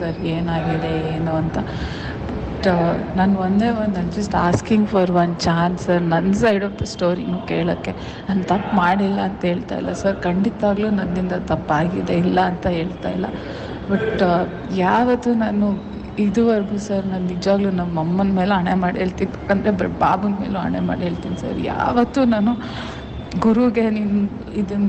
Sir, ಏನಾಗಿದೆ, ಏನು ಅಂತ. ಬಟ್ ನಾನು ಒಂದೇ ಒಂದು ನಾನು just asking for one chance sir ನನ್ನ ಸೈಡ್ ಆಫ್ ದ ಸ್ಟೋರಿನೂ ಕೇಳೋಕ್ಕೆ. ನಾನು ತಪ್ಪು ಮಾಡಿಲ್ಲ ಅಂತ ಹೇಳ್ತಾ ಇಲ್ಲ. ಸರ್ ಖಂಡಿತವಾಗ್ಲೂ ನನ್ನಿಂದ ತಪ್ಪಾಗಿದೆ, ಇಲ್ಲ ಅಂತ ಹೇಳ್ತಾ ಇಲ್ಲ. ಬಟ್ ಯಾವತ್ತೂ ನಾನು ಇದುವರೆಗೂ ಸರ್ ನಾನು ನಿಜವಾಗ್ಲೂ ನಮ್ಮ ಅಮ್ಮನ ಮೇಲೆ ಹಣೆ ಮಾಡಿ ಹೇಳ್ತೀನಿ. ಅಂದರೆ ಬಾಬುನ ಬಾಬನ ಮೇಲೂ ಹಣೆ ಮಾಡಿ ಹೇಳ್ತೀನಿ ಸರ್ ಯಾವತ್ತೂ ನಾನು ಗುರುಗೆ ನಿನ್ನ ಇದನ್ನ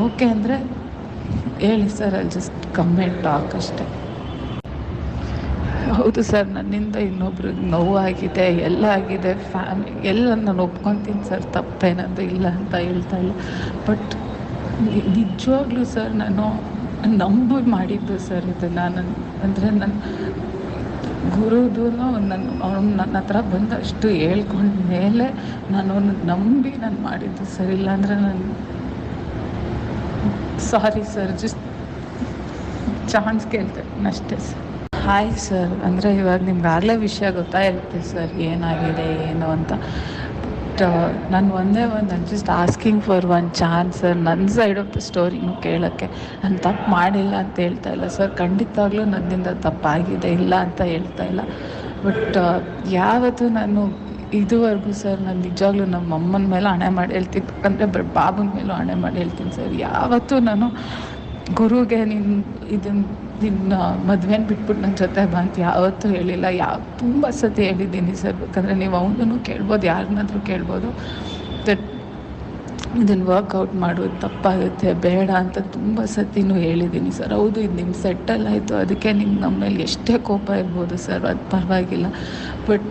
ಓಕೆ ಅಂದರೆ ಹೇಳಿ ಸರ್ ಅಲ್ಲಿ ಜಸ್ಟ್ ಕಮ್ಮೆಂಟ್ ಟಾಕ್ ಅಷ್ಟೆ. ಹೌದು ಸರ್, ನನ್ನಿಂದ ಇನ್ನೊಬ್ರಿಗೆ ನೋವಾಗಿದೆ, ಎಲ್ಲ ಆಗಿದೆ ಫ್ಯಾಮಿಲಿ ಎಲ್ಲ ನಾನು ಒಪ್ಕೊತೀನಿ ಸರ್ ತಪ್ಪೇನದು ಇಲ್ಲ ಅಂತ ಹೇಳ್ತಾ ಇಲ್ಲ. ಬಟ್ ನಿಜವಾಗ್ಲೂ ಸರ್, ನಾನು ನಂಬಿ ಮಾಡಿದ್ದು ಸರ್ ಇದು. ನಾನು ಅಂದರೆ ನನ್ನ ಗುರುದು ನನ್ನ ಅವ್ನು ನನ್ನ ಹತ್ರ ಬಂದಷ್ಟು ಹೇಳ್ಕೊಂಡ ಮೇಲೆ ನಾನು ನಂಬಿ ನಾನು ಮಾಡಿದ್ದು ಸರ್. ಇಲ್ಲಾಂದರೆ ನಾನು ಸಾರಿ ಸರ್ ಜಸ್ಟ್ ಚಾನ್ಸ್ ಕೇಳ್ತೆ. ಅಷ್ಟೇ ಸರ್ ಹಾಯ್ ಸರ್ ಅಂದರೆ ಇವಾಗ ನಿಮ್ಗೆ ಆಗಲೇ ವಿಷಯ ಗೊತ್ತಾಗಿರುತ್ತೆ ಸರ್ ಏನಾಗಿದೆ, ಏನು ಅಂತ. ಬಟ್ ನಾನು ಒಂದೇ ಒಂದು just asking for one chance sir ನನ್ನ ಸೈಡ್ ಆಫ್ ದ ಸ್ಟೋರಿನೂ ಕೇಳೋಕ್ಕೆ. ನಾನು ತಪ್ಪು ಮಾಡಿಲ್ಲ ಅಂತ ಹೇಳ್ತಾ ಇಲ್ಲ ಸರ್ ಖಂಡಿತವಾಗ್ಲೂ ನನ್ನಿಂದ ತಪ್ಪಾಗಿದೆ, ಇಲ್ಲ ಅಂತ ಹೇಳ್ತಾ ಇಲ್ಲ. ಬಟ್ ಯಾವತ್ತು ನಾನು ಇದುವರೆಗೂ ಸರ್ ನಾನು ನಿಜವಾಗ್ಲೂ ನಮ್ಮ ಅಮ್ಮನ ಮೇಲೆ ಹಣೆ ಮಾಡಿ ಹೇಳ್ತೀನಿ ಅಂದರೆ ಬಾಬನ ಮೇಲೂ ಹಣೆ ಮಾಡಿ ಹೇಳ್ತೀನಿ ಸರ್. ಯಾವತ್ತೂ ನಾನು ಗುರುಗೆ ನಿನ್ನ ಇದನ್ನ ನಿನ್ನ ಮದುವೆನ ಬಿಟ್ಬಿಟ್ಟು ನನ್ನ ಜೊತೆ ಬಾ ಅಂತ ಯಾವತ್ತೂ ಹೇಳಿಲ್ಲ. ಯಾವ ತುಂಬ ಸತಿ ಹೇಳಿದ್ದೀನಿ ಸರ್. ಬೇಕಂದರೆ ನೀವು ಅವನೂ ಕೇಳ್ಬೋದು, ಯಾರನ್ನಾದರೂ ಕೇಳ್ಬೋದು. ದಟ್ ಇದನ್ನು ವರ್ಕೌಟ್ ಮಾಡೋದು ತಪ್ಪಾಗುತ್ತೆ, ಬೇಡ ಅಂತ ತುಂಬ ಸತಿನೂ ಹೇಳಿದ್ದೀನಿ ಸರ್. ಹೌದು, ಇದು ನಿಮ್ಮ ಸೆಟ್ಟಲ್ ಆಯಿತು. ಅದಕ್ಕೆ ನಿಮ್ಗೆ ನಮ್ಮ ಮೇಲೆ ಎಷ್ಟೇ ಕೋಪ ಇರ್ಬೋದು ಸರ್. ಅದು ಪರವಾಗಿಲ್ಲ. ಬಟ್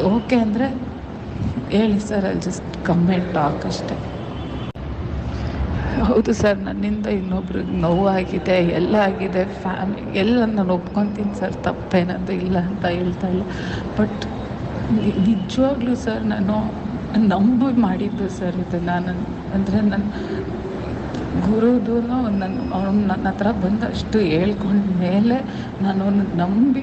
ಓಕೆ ಅಂದರೆ ಹೇಳಿ ಸರ್ ಅಲ್ಲಿ ಜಸ್ಟ್ ಕಮ್ಮೆಂಟ್ ಟಾಕ್ ಅಷ್ಟೇ. ಹೌದು ಸರ್, ನನ್ನಿಂದ ಇನ್ನೊಬ್ರಿಗೆ ನೋವಾಗಿದೆ, ಎಲ್ಲ ಆಗಿದೆ, ಫ್ಯಾಮಿ ಎಲ್ಲ ನಾನು ಒಪ್ಕೊತೀನಿ ಸರ್ ತಪ್ಪೇನದು ಇಲ್ಲ ಅಂತ ಹೇಳ್ತಾ ಇಲ್ಲ. ಬಟ್ ನಿಜವಾಗ್ಲೂ ಸರ್, ನಾನು ನಂಬಿ ಮಾಡಿದ್ದು ಸರ್ ಇದು ನಾನು. ಅಂದರೆ ನನ್ನ ಗುರುದು ನನ್ನ ಅವ್ನು ನನ್ನ ಹತ್ರ ಬಂದಷ್ಟು ಹೇಳ್ಕೊಂಡ ಮೇಲೆ ನಾನು ನಂಬಿ